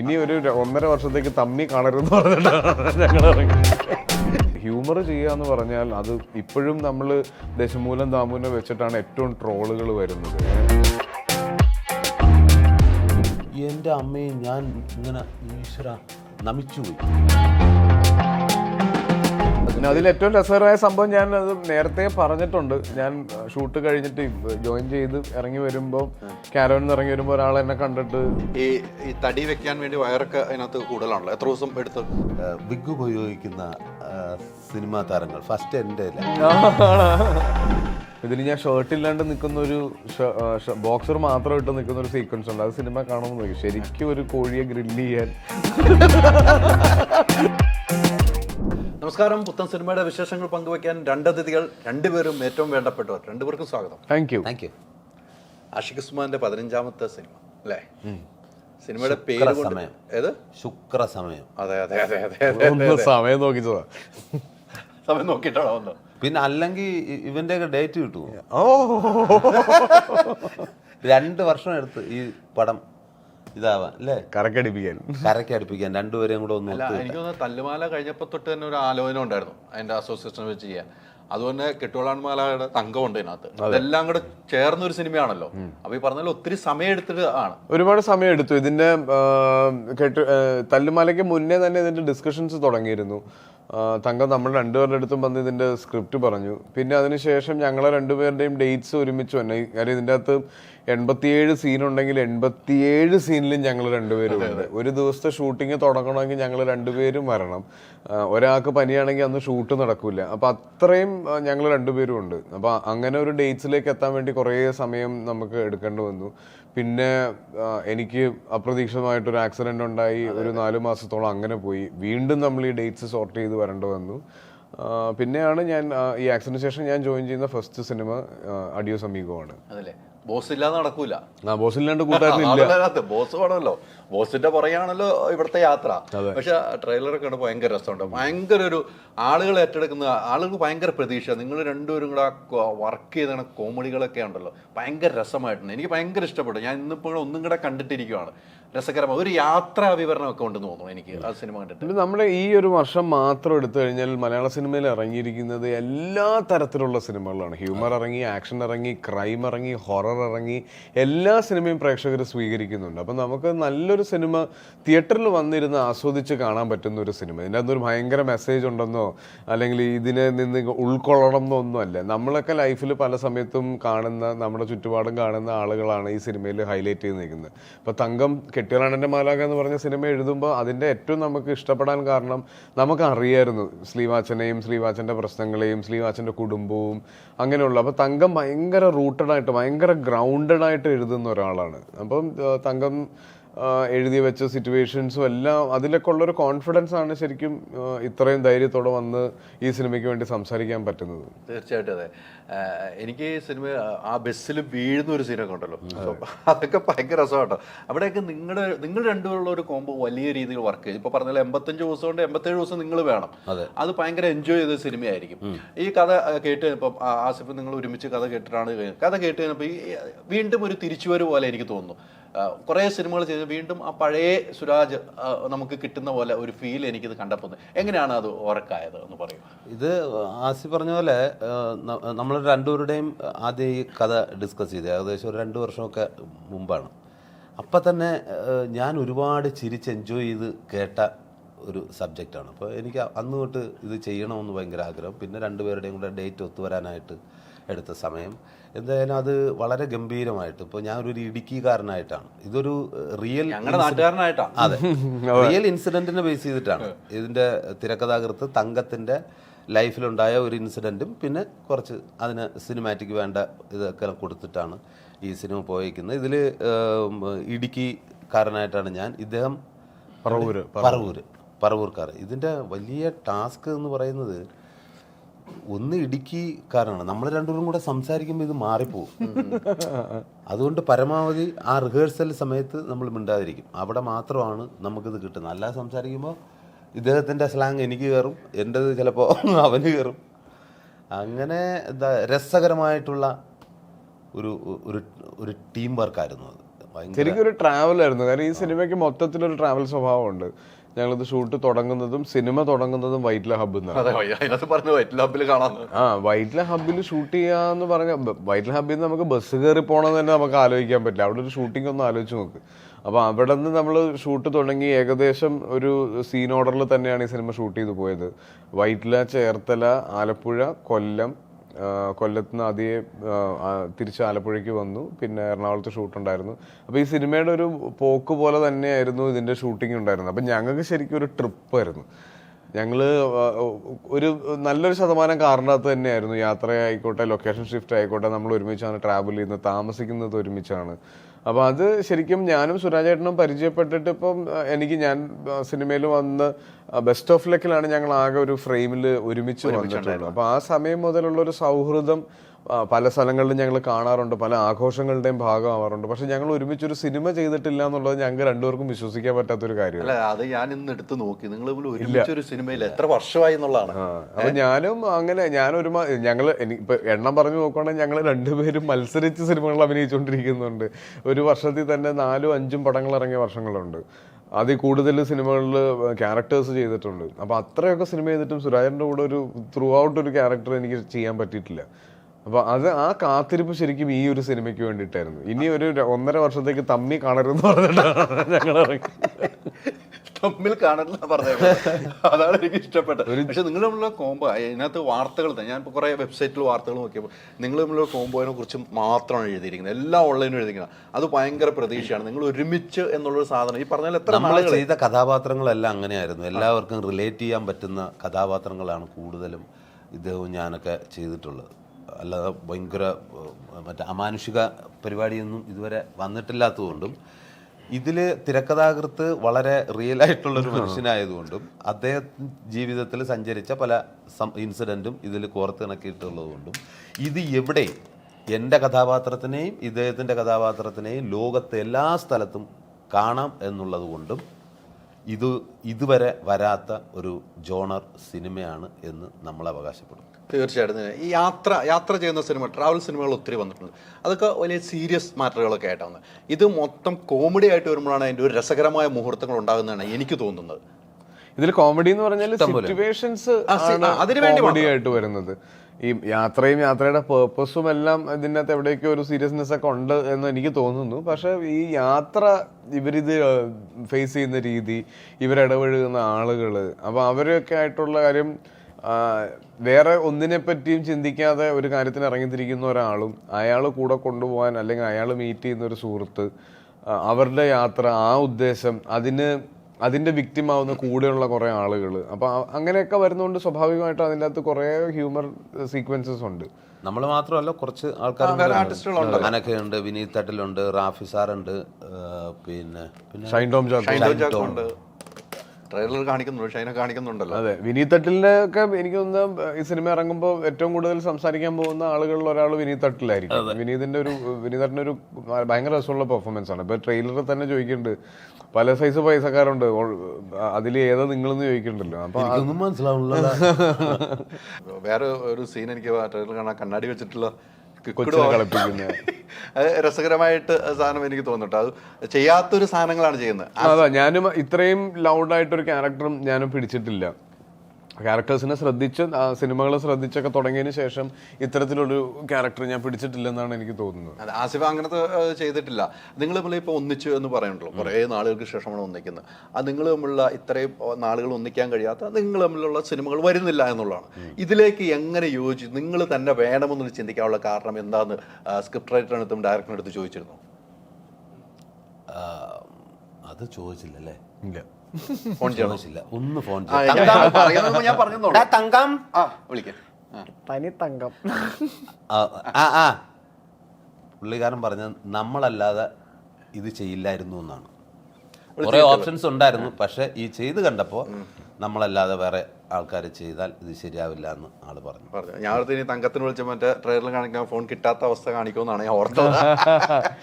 ഇനി ഒരു ഒന്നര വർഷത്തേക്ക് തമ്മി കാണരുതെന്ന് പറഞ്ഞിട്ടാണ് ഞങ്ങൾ ഹ്യൂമർ ചെയ്യുക എന്ന് പറഞ്ഞാൽ അത് ഇപ്പോഴും നമ്മൾ ദശമൂലം താമൂലം വെച്ചിട്ടാണ് ഏറ്റവും ട്രോളുകൾ വരുന്നത്. എന്റെ അമ്മയെ ഞാൻ ഇങ്ങനെ ഈശ്വര നമിച്ചുപോയി. പിന്നെ അതിൽ ഏറ്റവും രസകരമായ സംഭവം ഞാൻ അത് നേരത്തെ പറഞ്ഞിട്ടുണ്ട്. ഞാൻ ഷൂട്ട് കഴിഞ്ഞിട്ട് ജോയിൻ ചെയ്ത് ഇറങ്ങി വരുമ്പോൾ കാരോനിൽ നിന്ന് ഇറങ്ങി വരുമ്പോൾ ഒരാൾ എന്നെ കണ്ടിട്ട് ഈ ഈ തടി വെക്കാൻ വേണ്ടി വയറൊക്കെ അതിനകത്ത് കൂടുതലാണല്ലോ? എത്ര ദിവസം എടുത്ത്? വിഗ് ഉപയോഗിക്കുന്ന സിനിമാ താരങ്ങൾ ഫസ്റ്റ് എന്റെ ഇതിൽ ഞാൻ ഷർട്ട് ഇല്ലാണ്ട് നിൽക്കുന്ന ഒരു ബോക്സർ മാത്രം ഇട്ട് നിൽക്കുന്ന ഒരു സീക്വൻസ് ഉണ്ട്. അത് സിനിമ കാണുമ്പോൾ ശരിക്കും ഒരു കോഴിയെ ഗ്രില്ല് ചെയ്യാൻ. നമസ്കാരം. പുത്തൻ സിനിമയുടെ വിശേഷങ്ങൾ പങ്കുവയ്ക്കാൻ രണ്ട് അതിഥികൾ രണ്ടുപേരും ഏറ്റവും വേണ്ടപ്പെട്ടവർ. രണ്ടുപേർക്കും സ്വാഗതം. Thank you thank you Ashiq ഉസ്മാന്റെ പതിനഞ്ചാമത്തെ സിനിമ അല്ലേ? സിനിമയുടെ പേര് സമയം. ഏത്? ശുക്ര സമയം. അതെ അതെ അതെ അതെ സമയം നോക്കിച്ചതാ. സമയം നോക്കിയിട്ടാണോ വന്നത്? പിന്നെ അല്ലെങ്കിൽ ഇവന്റെ ഡേറ്റ് കിട്ടുമോ ഓ. രണ്ട് വർഷം എടുത്ത് ഈ പടം ഇതാവാൻ അല്ലേ? കറക്കടിപ്പിക്കാൻ. കരയ്ക്ക് അടുപ്പിക്കാൻ രണ്ടുപേരെയും കൂടെ ഒന്ന് അല്ല ഒത്തു എനിക്ക് തോന്നുന്നു തല്ലുമാല കഴിഞ്ഞപ്പോൾ തൊട്ട് തന്നെ ഒരു ആലോചന ഉണ്ടായിരുന്നു അതിന്റെ അസോസിയേഷൻ വെച്ച് ചെയ്യാൻ. അതുപോലെ കെട്ടുവളാൻമാലയുടെ തങ്കമുണ്ട് ഇതിനകത്ത്. അതെല്ലാം കൂടെ ചേർന്ന ഒരു സിനിമയാണല്ലോ അപ്പൊ ഈ പറഞ്ഞാൽ ഒത്തിരി സമയം എടുത്തിട്ട് ആണ്. ഒരുപാട് സമയം എടുത്തു ഇതിന്റെ ആ, കെട്ട് ആ, തല്ലുമാലയ്ക്ക് മുന്നേ തന്നെ ഇതിന്റെ ഡിസ്കഷൻസ് തുടങ്ങിയിരുന്നു. തങ്കം നമ്മൾ രണ്ടുപേരുടെ അടുത്തും വന്ന് ഇതിന്റെ സ്ക്രിപ്റ്റ് പറഞ്ഞു. പിന്നെ അതിനുശേഷം ഞങ്ങളെ രണ്ടുപേരുടെയും ഡേറ്റ്സ് ഒരുമിച്ച് വന്നു. കാര്യം ഇതിന്റെ അകത്ത് എൺപത്തിയേഴ് സീനുണ്ടെങ്കിൽ എൺപത്തിയേഴ് സീനിലും ഞങ്ങൾ രണ്ടുപേരും ഉണ്ട്. ഒരു ദിവസത്തെ ഷൂട്ടിങ് തുടങ്ങണമെങ്കിൽ ഞങ്ങൾ രണ്ടുപേരും വരണം. ഒരാൾക്ക് പനിയാണെങ്കിൽ അന്ന് ഷൂട്ട് നടക്കില്ല അപ്പം അത്രയും ഞങ്ങൾ രണ്ടുപേരും ഉണ്ട്. അപ്പം അങ്ങനെ ഒരു ഡേറ്റ്സിലേക്ക് എത്താൻ വേണ്ടി കുറേ സമയം നമുക്ക് എടുക്കേണ്ടി വന്നു. പിന്നെ എനിക്ക് അപ്രതീക്ഷിതമായിട്ടൊരു ആക്സിഡന്റ് ഉണ്ടായി. ഒരു നാല് മാസത്തോളം അങ്ങനെ പോയി. വീണ്ടും നമ്മൾ ഈ ഡേറ്റ്സ് സോർട്ട് ചെയ്ത് വരേണ്ടി വന്നു. പിന്നെയാണ് ഞാൻ ഈ ആക്സിഡന്റിന് ശേഷം ഞാൻ ജോയിൻ ചെയ്യുന്ന ഫസ്റ്റ് സിനിമ അഡിയോസ് അമീഗോ ആണ്. അതല്ലേ? ബോസ് ഇല്ലാതെ നടക്കൂല. ബോസ് ഇല്ലാണ്ട് അതിനകത്ത് ബോസ് വേണമല്ലോ. ബോസിന്റെ പുറകെയാണല്ലോ ഇവിടുത്തെ യാത്ര. പക്ഷെ ട്രെയിലറൊക്കെ കണ്ടപ്പോൾ ഭയങ്കര രസമുണ്ട്. ഭയങ്കര ഒരു ആളുകൾ ഏറ്റെടുക്കുന്ന ആളുകൾക്ക് ഭയങ്കര പ്രതീക്ഷ. നിങ്ങൾ രണ്ടുപേരും കൂടെ വർക്ക് ചെയ്ത കോമഡികളൊക്കെ ഉണ്ടല്ലോ. ഭയങ്കര രസമായിട്ടുണ്ട്. എനിക്ക് ഭയങ്കര ഇഷ്ടപ്പെട്ടു. ഞാൻ ഇന്നിപ്പോൾ ഒന്നും കൂടെ കണ്ടിട്ടിരിക്കുവാണ്. രസകരമായ ഒരു യാത്രാ വിവരണമൊക്കെ ഉണ്ടെന്ന് തോന്നുന്നു എനിക്ക് ആ സിനിമ കണ്ടിട്ട്. നമ്മുടെ ഈ ഒരു വർഷം മാത്രം എടുത്തു കഴിഞ്ഞാൽ മലയാള സിനിമയിൽ ഇറങ്ങിയിരിക്കുന്നത് എല്ലാ തരത്തിലുള്ള സിനിമകളാണ്. ഹ്യൂമർ ഇറങ്ങി ആക്ഷൻ ഇറങ്ങി ക്രൈം ഇറങ്ങി ഹൊറർ ഇറങ്ങി എല്ലാ സിനിമയും പ്രേക്ഷകർ സ്വീകരിക്കുന്നുണ്ട്. അപ്പം നമുക്ക് നല്ലൊരു സിനിമ തിയേറ്ററിൽ വന്നിരുന്ന് ആസ്വദിച്ച് കാണാൻ പറ്റുന്ന ഒരു സിനിമ. ഇതിന്റെ അകത്തൊരു ഭയങ്കര മെസ്സേജ് ഉണ്ടെന്നോ അല്ലെങ്കിൽ ഇതിനെ നിന്ന് ഉൾക്കൊള്ളണം എന്നൊന്നും അല്ല. നമ്മളൊക്കെ ലൈഫിൽ പല സമയത്തും കാണുന്ന നമ്മുടെ ചുറ്റുപാടും കാണുന്ന ആളുകളാണ് ഈ സിനിമയിൽ ഹൈലൈറ്റ് ചെയ്ത് നിൽക്കുന്നത്. ഇപ്പോൾ തങ്കം കെട്ടിയാളാണെന്റെ മാലാക എന്ന് പറഞ്ഞ സിനിമ എഴുതുമ്പോൾ അതിന്റെ ഏറ്റവും നമുക്ക് ഇഷ്ടപ്പെടാൻ കാരണം നമുക്ക് അറിയായിരുന്നു ശ്രീവാച്ചനെയും ശ്രീവാച്ചന്റെ പ്രശ്നങ്ങളെയും ശ്രീവാച്ചന്റെ കുടുംബവും അങ്ങനെയുള്ള. അപ്പോൾ തങ്കം ഭയങ്കര റൂട്ടഡായിട്ട് ഭയങ്കര ഗ്രൗണ്ടഡായിട്ട് എഴുതുന്ന ഒരാളാണ്. അപ്പം തങ്കം എഴുതി വെച്ച സിറ്റുവേഷൻസും എല്ലാം അതിലൊക്കെ ഉള്ളൊരു കോൺഫിഡൻസ് ആണ് ശരിക്കും ഇത്രയും ധൈര്യത്തോടെ വന്ന് ഈ സിനിമയ്ക്ക് വേണ്ടി സംസാരിക്കാൻ പറ്റുന്നത്. തീർച്ചയായിട്ടും അതെ. എനിക്ക് സിനിമ ആ ബസ്സിൽ വീഴുന്ന ഒരു സീനൊക്കെ ഉണ്ടല്ലോ. അതൊക്കെ ഭയങ്കര രസമാട്ടോ. അവിടെയൊക്കെ നിങ്ങളുടെ നിങ്ങൾ രണ്ടുപേരുള്ള ഒരു കോംബോ വലിയ രീതിയിൽ വർക്ക് ചെയ്തു ഇപ്പൊ പറഞ്ഞാൽ എൺപത്തഞ്ച് ദിവസം കൊണ്ട് എൺപത്തേഴ് ദിവസം നിങ്ങൾ വേണം. അത്. ഭയങ്കര എൻജോയ് ചെയ്ത സിനിമയായിരിക്കും ഈ കഥ കേട്ട് ഇപ്പം ആസിഫ് നിങ്ങൾ ഒരുമിച്ച് കഥ കേട്ടിട്ടാണ് കഥ കേട്ട് കഴിഞ്ഞപ്പോൾ ഈ വീണ്ടും ഒരു തിരിച്ചുവരവ് പോലെ എനിക്ക് തോന്നുന്നു. കുറേ സിനിമകൾ ചെയ്ത്. വീണ്ടും ആ പഴയ സുരാജ് നമുക്ക് കിട്ടുന്ന പോലെ ഒരു ഫീൽ എനിക്കിത് കണ്ടപ്പോൾ എങ്ങനെയാണ് അത് ഓർക്കായത് എന്ന് പറയും. ഇത് ആസി പറഞ്ഞ പോലെ നമ്മൾ രണ്ടുപേരുടെയും ആദ്യം ഈ കഥ ഡിസ്കസ് ചെയ്ത്. ഏകദേശം ഒരു രണ്ട് വർഷമൊക്കെ മുമ്പാണ്. അപ്പം തന്നെ ഞാൻ ഒരുപാട് ചിരിച്ച് എൻജോയ് ചെയ്ത് കേട്ട ഒരു സബ്ജക്റ്റാണ് അപ്പോൾ എനിക്ക് അന്ന് തൊട്ട് ഇത് ചെയ്യണമെന്ന് ഭയങ്കര ആഗ്രഹം. പിന്നെ രണ്ടുപേരുടെയും കൂടെ ഡേറ്റ് ഒത്തുവരാനായിട്ട് എടുത്ത സമയം. എന്തായാലും അത് വളരെ ഗംഭീരമായിട്ട് ഇപ്പോൾ ഞാൻ ഒരു ഇടുക്കിക്കാരനായിട്ടാണ്. ഇതൊരു റിയൽ നാട്ടുകാരനായിട്ടാണ്. അതെ. റിയൽ ഇൻസിഡന്റിനെ ബേസ് ചെയ്തിട്ടാണ്. ഇതിന്റെ തിരക്കഥാകൃത്ത് തങ്കത്തിന്റെ ലൈഫിലുണ്ടായ ഒരു ഇൻസിഡന്റും പിന്നെ കുറച്ച് അതിന് സിനിമാറ്റിക് വേണ്ട ഇതൊക്കെ കൊടുത്തിട്ടാണ് ഈ സിനിമ പോയിരിക്കുന്നത് ഇതിൽ ഇടുക്കിക്കാരനായിട്ടാണ് ഞാൻ. ഇദ്ദേഹം പറവൂർ പറവൂർ പറവൂർക്കാർ ഇതിന്റെ വലിയ ടാസ്ക് എന്ന് പറയുന്നത് ഒന്ന് ഇടുക്കിക്കാരാണ് നമ്മൾ രണ്ടുപേരും കൂടെ സംസാരിക്കുമ്പോൾ ഇത് മാറിപ്പോവും. അതുകൊണ്ട് പരമാവധി ആ റിഹേഴ്സൽ സമയത്ത് നമ്മൾ മിണ്ടാതിരിക്കും. അവിടെ മാത്രമാണ് നമുക്കിത് കിട്ടുന്നത്. അല്ലാതെ സംസാരിക്കുമ്പോൾ ഇദ്ദേഹത്തിന്റെ സ്ലാങ് എനിക്ക് കയറും എന്റെത് ചിലപ്പോൾ അവന് കയറും. അങ്ങനെ എന്താ രസകരമായിട്ടുള്ള ഒരു ഒരു ഒരു ടീം വർക്കായിരുന്നു അത്. ശരിക്കും ഒരു ട്രാവൽ ആയിരുന്നു. കാരണം ഈ സിനിമയ്ക്ക് മൊത്തത്തിലൊരു ട്രാവൽ സ്വഭാവമുണ്ട്. ഞങ്ങളിത് ഷൂട്ട് തുടങ്ങുന്നതും സിനിമ തുടങ്ങുന്നതും വൈറ്റ്ല ഹബ് എന്നാണ്. പറഞ്ഞു ആ വൈറ്റ്ല ഹബ്ബിൽ ഷൂട്ട് ചെയ്യാന്ന് പറഞ്ഞ വൈറ്റ്ല ഹബ്ബിൽ നിന്ന് നമുക്ക് ബസ് കയറി പോകണമെന്ന് തന്നെ നമുക്ക് ആലോചിക്കാൻ പറ്റില്ല. അവിടെ ഒരു ഷൂട്ടിംഗ് ഒന്ന് ആലോചിച്ച് നോക്ക്. അപ്പൊ അവിടെ നിന്ന് നമ്മൾ ഷൂട്ട് തുടങ്ങി ഏകദേശം ഒരു സീൻ ഓർഡറിൽ തന്നെയാണ് ഈ സിനിമ ഷൂട്ട് ചെയ്തു പോയത്. വൈറ്റ്ല ചേർത്തല ആലപ്പുഴ കൊല്ലം കൊല്ലത്ത് നിന്ന് തിരിച്ച് ആലപ്പുഴയ്ക്ക് വന്നു. പിന്നെ എറണാകുളത്ത് ഷൂട്ട് ഉണ്ടായിരുന്നു. അപ്പോൾ ഈ സിനിമയുടെ ഒരു പോക്ക് പോലെ തന്നെയായിരുന്നു ഇതിന്റെ ഷൂട്ടിംഗ് ഉണ്ടായിരുന്നത്. അപ്പം ഞങ്ങൾക്ക് ശരിക്കും ഒരു ട്രിപ്പായിരുന്നു ഞങ്ങൾ ആ, ഒരു നല്ലൊരു ശതമാനം കാറിനകത്ത് തന്നെയായിരുന്നു. യാത്ര ആയിക്കോട്ടെ ലൊക്കേഷൻ ഷിഫ്റ്റ് ആയിക്കോട്ടെ നമ്മൾ ഒരുമിച്ചാണ് ട്രാവൽ ചെയ്യുന്നത് താമസിക്കുന്നത് ഒരുമിച്ചാണ്. അപ്പൊ അത് ശരിക്കും ഞാനും സുരാജേട്ടനും പരിചയപ്പെട്ടിട്ട് ഇപ്പം എനിക്ക് ഞാൻ സിനിമയിൽ വന്ന് ബെസ്റ്റ് ഓഫ് ലക്കിലാണ് ഞങ്ങൾ ആകെ ഒരു ഫ്രെയിമിൽ ഒരുമിച്ച് വന്നിട്ടുള്ളത് അപ്പോൾ ആ സമയം മുതലുള്ള ഒരു സൗഹൃദം പല സ്ഥലങ്ങളിലും ഞങ്ങൾ കാണാറുണ്ട് പല ആഘോഷങ്ങളുടെയും ഭാഗമാവാറുണ്ട്. പക്ഷെ ഞങ്ങൾ ഒരുമിച്ചൊരു സിനിമ ചെയ്തിട്ടില്ല എന്നുള്ളത് ഞങ്ങൾക്ക് രണ്ടുപേർക്കും വിശ്വസിക്കാൻ പറ്റാത്തൊരു കാര്യമാണ്. അത് ഞാൻ ഇന്ന് എടുത്തു നോക്കി. നിങ്ങൾ ഒരുമിച്ചൊരു സിനിമയിൽ എത്ര വർഷമായി എന്നുള്ളതാണ്. അപ്പൊ ഞാനും അങ്ങനെ ഞാനൊരു ഞങ്ങൾ ഇപ്പൊ എണ്ണം പറഞ്ഞു നോക്കുകയാണെങ്കിൽ ഞങ്ങൾ രണ്ടുപേരും മത്സരിച്ച് സിനിമകൾ അഭിനയിച്ചുകൊണ്ടിരിക്കുന്നുണ്ട്. ഒരു വർഷത്തിൽ തന്നെ നാലും അഞ്ചും പടങ്ങൾ ഇറങ്ങിയ വർഷങ്ങളുണ്ട്. അതിൽ കൂടുതൽ സിനിമകളിൽ ക്യാരക്ടേഴ്സ് ചെയ്തിട്ടുണ്ട്. അപ്പൊ അത്രയൊക്കെ സിനിമ ചെയ്തിട്ടും സുരാജന്റെ കൂടെ ഒരു ത്രൂ ഔട്ട് ഒരു ക്യാരക്ടർ എനിക്ക് ചെയ്യാൻ പറ്റിയിട്ടില്ല. അപ്പൊ അത് ആ കാത്തിരിപ്പ് ശരിക്കും ഈ ഒരു സിനിമയ്ക്ക് വേണ്ടിയിട്ടായിരുന്നു. ഇനി ഒരു ഒന്നര വർഷത്തേക്ക് തമ്മി കാണരുതെന്ന് പറഞ്ഞിട്ടാണ് ഞങ്ങൾ ഇറങ്ങി തമ്മിൽ കാണരുന്ന പറഞ്ഞത്. അതാണ് എനിക്ക് ഇഷ്ടപ്പെട്ടത്. പക്ഷെ നിങ്ങൾ തമ്മിലുള്ള കോംബോ അതിനകത്ത് വാർത്തകൾ തന്നെ. ഞാൻ ഇപ്പോൾ കുറേ വെബ്സൈറ്റിൽ വാർത്തകൾ നോക്കിയപ്പോൾ നിങ്ങൾ തമ്മിലുള്ള കോംബോനെ കുറിച്ച് മാത്രമാണ് എഴുതിയിരിക്കുന്നത്. എല്ലാം ഓൺലൈനും എഴുതിയിരിക്കുന്നത്. അത് ഭയങ്കര പ്രതീക്ഷയാണ്. നിങ്ങൾ ഒരുമിച്ച് എന്നുള്ളൊരു സാധനം. ഈ പറഞ്ഞാൽ എത്ര നമ്മൾ ചെയ്ത കഥാപാത്രങ്ങളെല്ലാം അങ്ങനെയായിരുന്നു. എല്ലാവർക്കും റിലേറ്റ് ചെയ്യാൻ പറ്റുന്ന കഥാപാത്രങ്ങളാണ് കൂടുതലും ഇദ്ദേഹവും ഞാനൊക്കെ ചെയ്തിട്ടുള്ളത്. അല്ലാതെ ഭയങ്കര മറ്റേ അമാനുഷിക പരിപാടിയൊന്നും ഇതുവരെ വന്നിട്ടില്ലാത്തതുകൊണ്ടും ഇതിൽ തിരക്കഥാകൃത്ത് വളരെ റിയൽ ആയിട്ടുള്ളൊരു മനുഷ്യനായതുകൊണ്ടും അദ്ദേഹം ജീവിതത്തിൽ സഞ്ചരിച്ച പല ഇൻസിഡന്റും ഇതിൽ കോർത്തിണക്കിയിട്ടുള്ളതുകൊണ്ടും ഇത് എവിടെ എന്റെ കഥാപാത്രത്തിനെയും ഇദ്ദേഹത്തിന്റെ കഥാപാത്രത്തിനെയും ലോകത്തെ എല്ലാ സ്ഥലത്തും കാണാം എന്നുള്ളത് കൊണ്ടും ഇത് ഇതുവരെ വരാത്ത ഒരു ജോണർ സിനിമയാണ് എന്ന് നമ്മൾ അവകാശപ്പെടും തീർച്ചയായിട്ടും. ഈ യാത്ര യാത്ര ചെയ്യുന്ന സിനിമ ട്രാവൽ സിനിമകൾ ഒത്തിരി വന്നിട്ടുണ്ട്. അതൊക്കെ വലിയ സീരിയസ് മാറ്ററുകളൊക്കെ ആയിട്ടാണ്. ഇത് മൊത്തം കോമഡി ആയിട്ട് വരുമ്പോഴാണ് അതിന്റെ ഒരു രസകരമായ മുഹൂർത്തങ്ങൾ ഉണ്ടാകുന്നതാണ് എനിക്ക് തോന്നുന്നത്. ഇതിൽ കോമഡി എന്ന് പറഞ്ഞാൽ സിറ്റുവേഷൻസ് അതിനുവേണ്ടി വരുന്നത്. ഈ യാത്രയും യാത്രയുടെ പേർപ്പസും എല്ലാം ഇതിനകത്ത് എവിടെയൊക്കെ ഒരു സീരിയസ്നെസ് ഒക്കെ ഉണ്ട് എന്ന് എനിക്ക് തോന്നുന്നു. പക്ഷെ ഈ യാത്ര ഇവരിത് ഫേസ് ചെയ്യുന്ന രീതി ഇവരിടപഴകുന്ന ആളുകൾ അപ്പൊ അവരൊക്കെ ആയിട്ടുള്ള കാര്യം വേറെ ഒന്നിനെ പറ്റിയും ചിന്തിക്കാതെ ഒരു കാര്യത്തിന് ഇറങ്ങിത്തിരിക്കുന്ന ഒരാളും അയാൾ കൂടെ കൊണ്ടുപോകാൻ അല്ലെങ്കിൽ അയാൾ മീറ്റ് ചെയ്യുന്ന ഒരു സുഹൃത്ത് അവരുടെ യാത്ര ആ ഉദ്ദേശം അതിന് അതിന്റെ വിക്റ്റിം ആവുന്ന കൂടെയുള്ള കുറെ ആളുകൾ അപ്പൊ അങ്ങനെയൊക്കെ വരുന്നതുകൊണ്ട് സ്വാഭാവികമായിട്ട് അതിന്റെ അകത്ത് കുറെ ഹ്യൂമർ സീക്വൻസസ് ഉണ്ട്. നമ്മൾ മാത്രമല്ല കുറച്ച്. ആൾക്കാർ അനക്കയുണ്ട് വിനീത് തട്ടിലുണ്ട് റാഫി സാറുണ്ട് ഉണ്ട് പിന്നെ പിന്നെ ഷൈൻ ടോം ജോർജ് ഷൈൻ ടോം ഉണ്ട്. ട്രെയിലർ കാണിക്കുന്നുണ്ട് ഷൈനെ കാണിക്കുന്നുണ്ടല്ലോ. അതെ വിനീത് തട്ടിലിന്റെ ഒക്കെ എനിക്ക് തോന്നുന്നു ഈ സിനിമ ഇറങ്ങുമ്പോൾ ഏറ്റവും കൂടുതൽ സംസാരിക്കാൻ പോകുന്ന ആളുകളിൽ ഒരാൾ വിനീത് തട്ടിലായിരിക്കും. വിനീതിന്റെ ഒരു വിനീത് തട്ടിന്റെ ഒരു ഭയങ്കര രസമുള്ള പെർഫോമൻസ് ആണ്. ഇപ്പൊ ട്രെയിലറിൽ തന്നെ ചോദിക്കുന്നുണ്ട് പല സൈസ് പൈസക്കാരുണ്ട് അതിൽ ഏതാ നിങ്ങളെന്ന് ചോദിക്കുന്നുണ്ടല്ലോ അപ്പൊ അതൊന്നും മനസ്സിലാവുന്നില്ല വേറെ ഒരു സീൻ എനിക്ക് ട്രെയിലർ കാണാൻ കണ്ണാടി വെച്ചിട്ടുള്ള അത് രസകരമായിട്ട് സാധനം എനിക്ക് തോന്നിട്ടോ അത് ചെയ്യാത്തൊരു സാധനങ്ങളാണ് ചെയ്യുന്നത്. അതാ ഞാനും ഇത്രയും ലൗഡായിട്ടൊരു ക്യാരക്ടറും ഞാനും പിടിച്ചിട്ടില്ല. ക്യാരക്ടേഴ്സിനെ ശ്രദ്ധിച്ച് സിനിമകളെ ശ്രദ്ധിച്ചൊക്കെ തുടങ്ങിയതിന് ശേഷം ഇത്തരത്തിലൊരു ക്യാരക്ടർ ഞാൻ പിടിച്ചിട്ടില്ലെന്നാണ് എനിക്ക് തോന്നുന്നത്. അതെ ആസിഫ് അങ്ങനത്തെ ചെയ്തിട്ടില്ല. നിങ്ങൾ തമ്മിൽ ഇപ്പോൾ ഒന്നിച്ചു എന്ന് പറയുന്നുണ്ടല്ലോ. കുറേ നാളുകൾക്ക് ശേഷമാണ് ഒന്നിക്കുന്നത്. അത് നിങ്ങൾ തമ്മിലുള്ള ഇത്രയും നാളുകൾ ഒന്നിക്കാൻ കഴിയാത്ത നിങ്ങൾ തമ്മിലുള്ള സിനിമകൾ വരുന്നില്ല എന്നുള്ളതാണ്. ഇതിലേക്ക് എങ്ങനെ യോജി നിങ്ങൾ തന്നെ വേണമെന്ന് ചിന്തിക്കാനുള്ള കാരണം എന്താന്ന് സ്ക്രിപ്റ്റ് റൈറ്ററിനടുത്തും ഡയറക്ടറിനടുത്ത് ചോദിച്ചിരുന്നു? അത് ചോദിച്ചില്ലല്ലേ? ഇല്ല. ഫോൺ ചെയ്യണം. ഒന്ന് ഫോൺ ആ, ഞാൻ പറയുന്നത് ഞാൻ പറഞ്ഞു തങ്കം. ആ വിളിക്കാം. ആ. തനി തങ്കം. ആ ആ, ആ. പുള്ളിക്കാരൻ പറഞ്ഞ നമ്മളല്ലാതെ ഇത് ചെയ്യില്ലായിരുന്നു എന്നാണ്. കുറേ ഓപ്ഷൻസ് ഉണ്ടായിരുന്നു പക്ഷെ ഈ ചെയ്ത് കണ്ടപ്പോൾ നമ്മളല്ലാതെ വേറെ ആൾക്കാർ ചെയ്താൽ ഇത് ശരിയാവില്ല എന്ന് ആൾ പറഞ്ഞു. പറഞ്ഞു. ഞാൻ ഓർത്ത് ഇനി തങ്കത്തിന് വിളിച്ച മറ്റേ ട്രെയിലർ കാണിക്കാൻ ഫോൺ കിട്ടാത്ത അവസ്ഥ കാണിക്കുമെന്നാണ് ഞാൻ ഓർത്തത്.